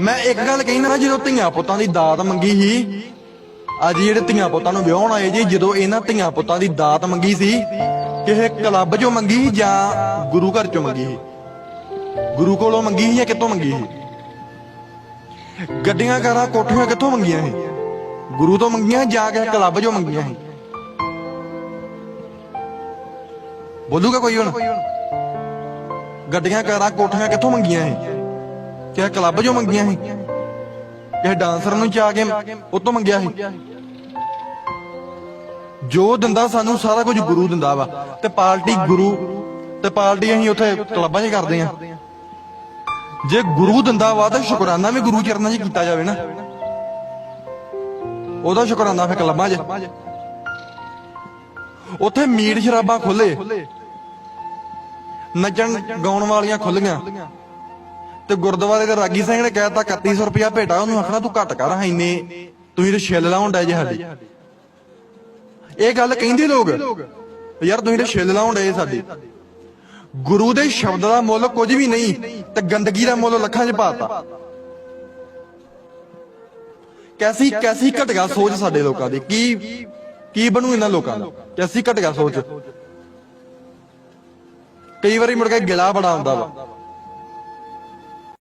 ਮੈਂ ਇੱਕ ਗੱਲ ਕਹੀ ਨਾ ਜਦੋਂ ਧੀਆਂ ਪੁੱਤਾਂ ਦੀ ਦਾਤ ਮੰਗੀ ਸੀ, ਅੱਜ ਜਿਹੜੇ ਧੀਆਂ ਪੁੱਤਾਂ ਨੂੰ ਵਿਆਹਣ ਆਏ ਜੀ, ਜਦੋਂ ਇਹਨਾਂ ਧੀਆਂ ਪੁੱਤਾਂ ਦੀ ਦਾਤ ਮੰਗੀ ਸੀ, ਕਿਸੇ ਕਲੱਬ 'ਚੋਂ ਮੰਗੀ ਸੀ ਜਾਂ ਗੁਰੂ ਘਰ 'ਚੋਂ ਮੰਗੀ ਸੀ? ਗੁਰੂ ਕੋਲੋਂ ਮੰਗੀ ਸੀ ਜਾਂ ਕਿੱਥੋਂ ਮੰਗੀ ਸੀ? ਗੱਡੀਆਂ, ਕਾਰਾਂ, ਕੋਠੀਆਂ ਕਿੱਥੋਂ ਮੰਗੀਆਂ ਸੀ? ਗੁਰੂ ਤੋਂ ਮੰਗੀਆਂ ਜਾਂ ਕਿਸੇ ਕਲੱਬ 'ਚੋਂ ਮੰਗੀਆਂ ਸੀ? ਬੋਲੂਗਾ ਕੋਈ ਹੁਣ? ਗੱਡੀਆਂ, ਕਾਰਾਂ, ਕੋਠੀਆਂ ਕਿੱਥੋਂ ਮੰਗੀਆਂ ਸੀ? ਕਿਸੇ ਕਲੱਬ 'ਚੋਂ ਮੰਗੀਆਂ ਸੀ। ਕਿਸੇ ਡਾਂਸਰ ਨੂੰ ਚਾ ਕੇ ਉਹ ਤੋਂ ਮੰਗਿਆ ਸੀ। ਜੋ ਦਿੰਦਾ ਸਾਨੂੰ ਸਾਰਾ ਕੁਝ ਗੁਰੂ ਦਿੰਦਾ ਵਾ। ਤੇ ਪਾਰਟੀ ਗੁਰੂ, ਤੇ ਪਾਰਟੀ ਅਸੀਂ ਉੱਥੇ ਕਲੱਬਾਂ 'ਚ ਕਰਦੇ ਆ ਜੇ ਗੁਰੂ ਦਿੰਦਾ ਵਾ ਤਾਂ ਸ਼ੁਕਰਾਨਾ ਵੀ ਗੁਰੂ ਚਰਨਾਂ 'ਚ ਕੀਤਾ ਜਾਵੇ ਨਾ। ਉਹਦਾ ਸ਼ੁਕਰਾਨਾ ਫਿਰ ਕਲੱਬਾਂ 'ਚ। ਉੱਥੇ ਮੀਟ ਸ਼ਰਾਬਾਂ ਖੋਲੇ ਨੱਚਣ ਗਾਉਣ ਵਾਲੀਆਂ ਖੁੱਲੀਆਂ ਤੇ ਗੁਰਦੁਆਰੇ ਦੇ ਰਾਗੀ ਸਿੰਘ ਨੇ ਕਹਿਤਾ 3100 ਰੁਪਇਆ ਭੇਟਾ, ਉਹਨੂੰ ਆਖਣਾ ਤੂੰ ਘੱਟ ਕਰ ਇੰਨੇ, ਤੁਸੀਂ ਤੇ ਛਿੱਲ ਲਾਉਣ ਡਏ ਜੇ ਸਾਡੀ। ਇਹ ਗੱਲ ਕਹਿੰਦੇ ਲੋਕ, ਯਾਰ ਤੁਸੀਂ ਤੇ ਛਿੱਲ ਲਾਉਣ ਡਏ ਸਾਡੀ। ਗੁਰੂ ਦੇ ਸ਼ਬਦ ਦਾ ਮੁੱਲ ਕੁਝ ਵੀ ਨਹੀਂ ਤੇ ਗੰਦਗੀ ਦਾ ਮੁੱਲ ਲੱਖਾਂ 'ਚ ਪਾਤਾ ਕੈਸੀ ਕੈਸੀ ਘਟਗਾ ਸੋਚ ਸਾਡੇ ਲੋਕਾਂ ਦੀ? ਕੀ ਕੀ ਬਣੂ ਇਹਨਾਂ ਲੋਕਾਂ ਦਾ? ਕੈਸੀ ਘਟਗਾ ਸੋਚ? ਕਈ ਵਾਰੀ ਮੁੜ ਕੇ ਗਿਲਾ ਬੜਾ ਆਉਂਦਾ ਵਾ।